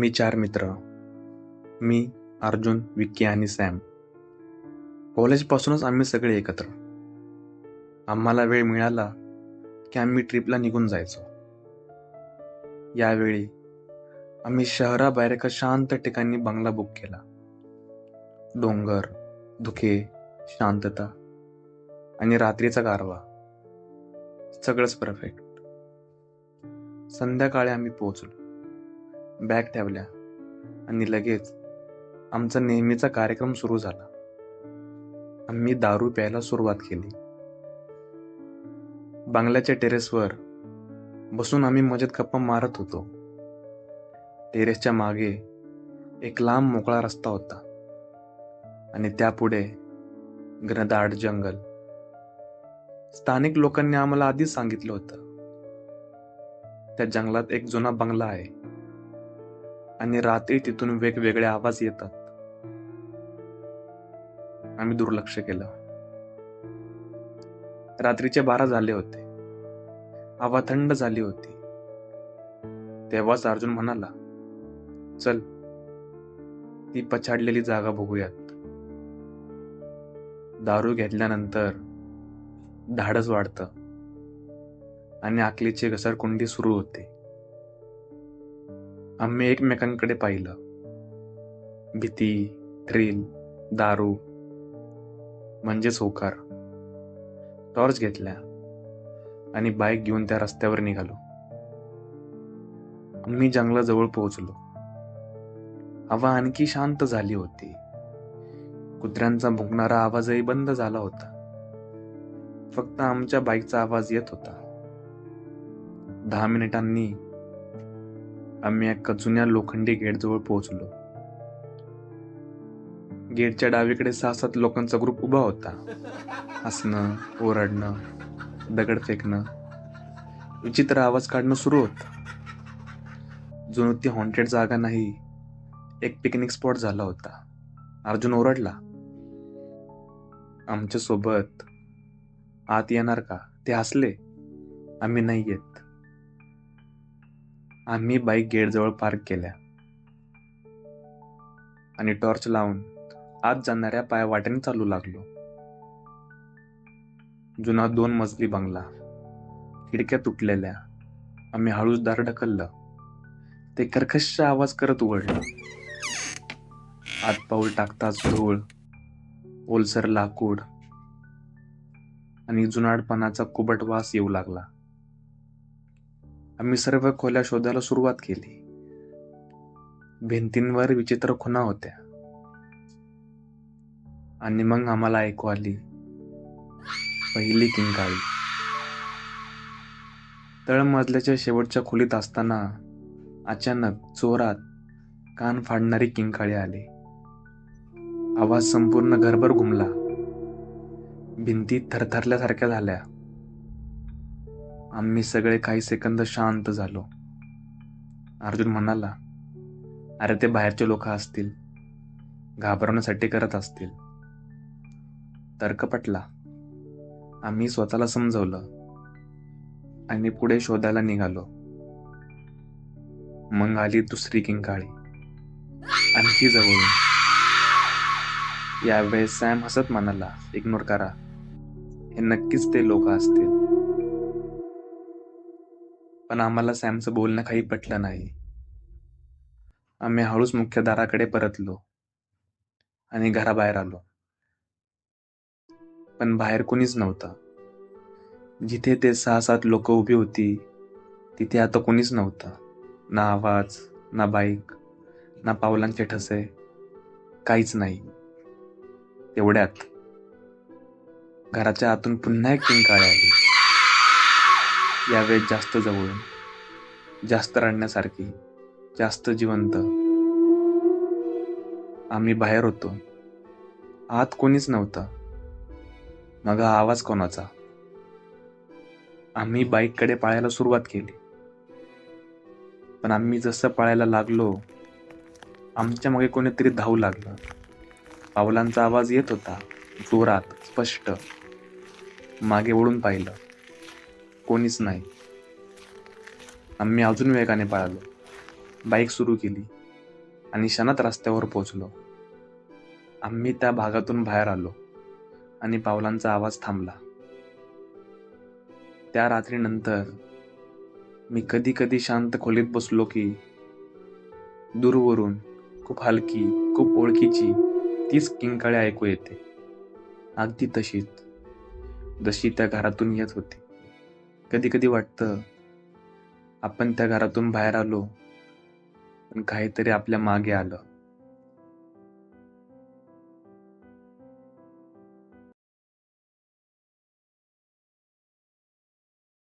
मी चार मित्र. मी अर्जुन विक्की आणि सॅम. कॉलेजपासूनच आम्ही सगळे एकत्र. आम्हाला वेळ मिळाला की आम्ही ट्रिपला निघून जायचो. यावेळी आम्ही शहराबाहेर एका शांत ठिकाणी बंगला बुक केला. डोंगर धुके शांतता आणि रात्रीचा गारवा. सगळंच परफेक्ट संध्याकाळी आम्ही पोहोचलो. बॅग ठेवल्या आणि लगेच आमचा नेहमीचा कार्यक्रम सुरू झाला. आम्ही दारू प्यायला सुरुवात केली. बंगल्याच्या टेरेसवर बसून आम्ही मजेत गप्पा मारत होतो. टेरेसच्या मागे एक लांब मोकळा रस्ता होता आणि त्यापुढे घनदाट जंगल. स्थानिक लोकांनी आम्हाला आधीच सांगितलं होतं. त्या जंगलात एक जुना बंगला आहे. आणि रात्री तिथून वेगवेगळे आवाज येतात. आम्ही दुर्लक्ष केलं. रात्रीचे बारा झाले होते. हवा थंड झाली होती. तेव्हाच अर्जुन म्हणाला चल ती पछाडलेली जागा बघूयात. दारू घेतल्यानंतर धाडस वाढतं आणि आकलीची घसरकुंडी सुरू होते. आम्ही एकमेकांकडे पाहिलं. भीती थ्रिल दारू म्हणजेच होकार. टॉर्च घेतल्या आणि बाईक घेऊन त्या रस्त्यावर निघालो. आम्ही जंगलाजवळ पोहोचलो. हवा आणखी शांत झाली होती. कुत्र्यांचा भुंकणारा आवाजही बंद झाला होता. फक्त आमच्या बाईकचा आवाज येत होता. दहा मिनिटांनी आम्ही एका जुन्या लोखंडी गेटजवळ पोहोचलो. गेटच्या डावीकडे सहा सात लोकांचा ग्रुप उभा होता. हसणं ओरडणं दगड फेकणं विचित्र आवाज काढणं सुरू होत. जुनं ती हॉन्टेड जागा नाही एक पिकनिक स्पॉट झाला होता. अर्जुन ओरडला आमच्यासोबत आत येणार का? ते हसले. आम्ही नाही येत. आम्ही बाईक गेटजवळ पार्क केल्या. आणि टॉर्च लावून आत जाणाऱ्या पायवाटेने चालू लागलो. जुना दोन मजली बंगला. खिडक्या तुटलेल्या. आम्ही हळूच दार ढकललं. ते कर्कश आवाज करत उघडलं आत पाऊल टाकताच धूळ ओलसर लाकूड आणि जुनाडपणाचा कुबट वास येऊ लागला. आम्ही सर्व खोल्या शोधायला सुरुवात केली. भिंतींवर विचित्र खुणा होत्या. आणि मग आम्हाला ऐकू आली पहिली किंकाळी तळमजल्याच्या शेवटच्या खोलीत असताना अचानक चोरात कान फाडणारी किंकाळी आली. आवाज संपूर्ण घरभर घुमला. भिंती थरथरल्यासारख्या झाल्या. आम्ही सगळे काही सेकंद शांत झालो. अर्जुन म्हणाला अरे ते बाहेरचे लोक असतील. घाबरवण्यासाठी करत असतील. तर्क पटला. आम्ही स्वतःला समजवलं आणि पुढे शोधायला निघालो. मग आली दुसरी किंकाळी आणखी जवळून. यावेळेस सॅम हसत म्हणाला इग्नोर करा. हे नक्कीच ते लोक असतील. पण आम्हाला सॅमचं बोलणं काही पटलं नाही. आम्ही हळूच मुख्य दाराकडे परतलो आणि घराबाहेर आलो. पण बाहेर कुणीच नव्हतं. जिथे ते सहा सात लोक उभी होती तिथे आता कुणीच नव्हतं. ना आवाज ना बाईक ना पावलांचे ठसे काहीच नाही. तेवढ्यात घराच्या आतून पुन्हा एक किंकाळी आली. यावेळेस जास्त जवळून जास्त रडण्यासारखी जास्त जिवंत. आम्ही बाहेर होतो. आत कोणीच नव्हतं. मग हा आवाज कोणाचा? आम्ही बाईककडे पळायला सुरुवात केली. पण आम्ही जसं पळायला लागलो आमच्या मागे कोणीतरी धावू लागलं. पावलांचा आवाज येत होता जोरात स्पष्ट. मागे वळून पाहिलं. कोणीच नाही. आम्ही अजून वेगाने पळालो. बाईक सुरू केली आणि क्षणात रस्त्यावर पोचलो आम्ही त्या भागातून बाहेर आलो आणि पावलांचा आवाज थांबला. त्या रात्रीनंतर मी कधी कधी शांत खोलीत बसलो की दूरवरून खूप हलकी खूप ओळखीची तीच किंकाळे ऐकू येते. अगदी तशीच जशी त्या घरातून येत होती. कधी कधी वाटतं आपण त्या घरातून बाहेर आलो पण काहीतरी आपल्या मागे आलं.